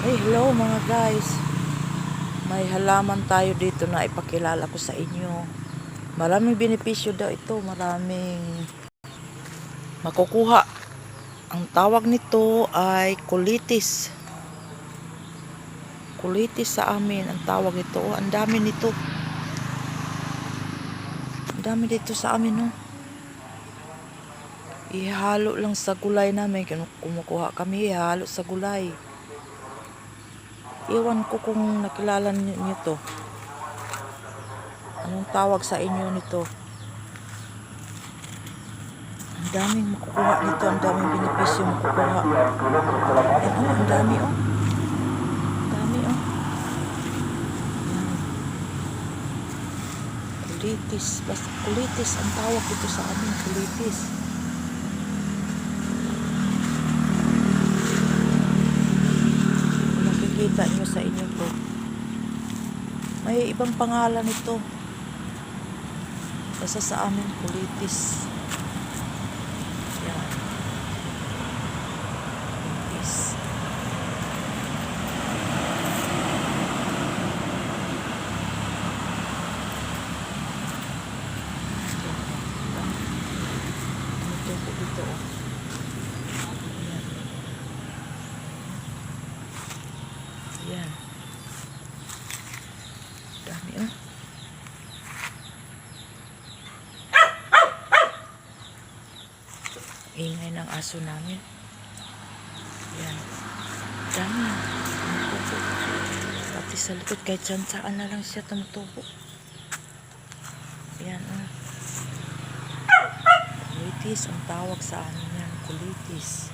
Hey, hello mga guys. May halaman tayo dito na ipakilala ko sa inyo. Maraming benepisyo daw ito, maraming makukuha. Ang tawag nito ay kulitis. Kulitis sa amin ang tawag nito. Oh, ang dami nito. Ang dami dito sa amin, no. Ihalo lang sa gulay namin. Kumukuha kami, ihalo sa gulay. Iwan ko kung nakilala niyo to. Anong tawag sa inyo nito? Ang daming makukuha nito. Ang daming benepisyo makukuha. Yan, oh, ang dami oh. Ang dami oh. Kulitis. Basta kulitis ang tawag dito sa amin. Kulitis. Kung makikita nyo sa inyo to. May ibang pangalan ito. Basta sa amin, kulitis. Yan. Ito oh. Yan. Dami oh. Ingay ng aso namin. Yan. Dami. Tumutubo. Pati sa likod kahit saan saan na lang siya tumutubo. Yan oh. Kulitis ang tawag sa amin yan. Kulitis.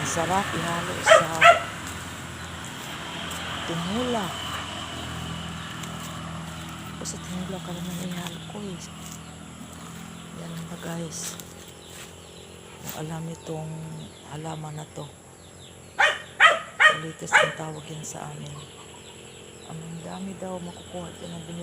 Ang sarap ihalo sa tinula. Sa tinula ka naman ihalo ko eh. Yan na guys. Alam itong halaman na to. Kulitis ang tawag yan sa amin. Ang dami daw makukuha dyan ng benefit.